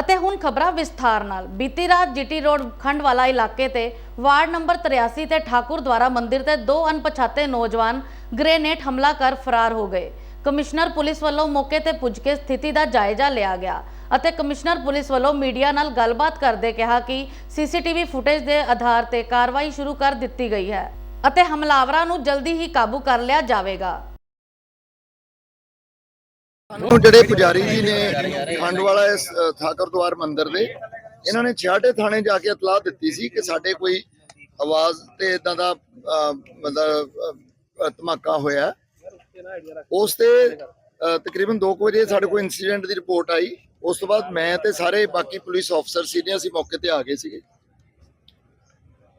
ਅਤੇ ਹੁਣ ਖਬਰਾਂ ਵਿਸਥਾਰ ਨਾਲ। ਬੀਤੀ ਰਾਤ ਜੀਟੀ ਰੋਡ ਖੰਡਵਾਲਾ ਇਲਾਕੇ ਤੇ ਵਾਰਡ ਨੰਬਰ 83 ਤੇ ਠਾਕੁਰ ਦੁਆਰਾ ਮੰਦਿਰ ਤੇ ਦੋ ਅਣਪਛਾਤੇ ਨੌਜਵਾਨ ਗ੍ਰੇਨੇਡ ਹਮਲਾ ਕਰ ਫਰਾਰ ਹੋ ਗਏ। ਕਮਿਸ਼ਨਰ ਪੁਲਿਸ ਵੱਲੋਂ ਮੌਕੇ ਤੇ ਪੁੱਜ ਕੇ ਸਥਿਤੀ ਦਾ ਜਾਇਜ਼ਾ ਲਿਆ ਗਿਆ ਅਤੇ ਕਮਿਸ਼ਨਰ ਪੁਲਿਸ ਵੱਲੋਂ ਮੀਡੀਆ ਨਾਲ ਗੱਲਬਾਤ ਕਰਦੇ ਕਿਹਾ ਕਿ ਸੀਸੀਟੀਵੀ ਫੁਟੇਜ ਦੇ ਆਧਾਰ ਤੇ ਕਾਰਵਾਈ ਸ਼ੁਰੂ ਕਰ ਦਿੱਤੀ ਗਈ ਹੈ ਅਤੇ ਹਮਲਾਵਰਾਂ ਨੂੰ ਜਲਦੀ ਹੀ ਕਾਬੂ ਕਰ ਲਿਆ ਜਾਵੇਗਾ। ਨੂੰ ਜਿਹੜੇ ਪੁਜਾਰੀ ਜੀ ਨੇ ਖੰਡ ਵਾਲਾ ਇਸ ਠਾਕਰ ਦੁਆਰ ਮੰਦਿਰ ਦੇ ਇਹਨਾਂ ਨੇ ਛਿਆਟੇ ਥਾਣੇ ਜਾ ਕੇ ਇਤਲਾਹ ਦਿੱਤੀ ਸੀ ਕਿ ਸਾਡੇ ਕੋਈ ਆਵਾਜ਼ ਤੇ ਇਦਾਂ ਦਾ ਮਤਲਬ ਧਮਾਕਾ ਹੋਇਆ। ਉਸ ਤੇ ਅ, ਤਕਰੀਬਨ 2 ਵਜੇ ਸਾਡੇ ਕੋਲ ਇਨਸੀਡੈਂਟ ਦੀ ਰਿਪੋਰਟ ਆਈ। ਉਸ ਤੋਂ ਬਾਅਦ ਮੈਂ ਤੇ ਸਾਰੇ ਬਾਕੀ ਪੁਲਿਸ ਅਫਸਰ ਸੀਨੀਅਰ ਸੀ ਮੌਕੇ ਤੇ ਆ ਗਏ ਸੀਗੇ।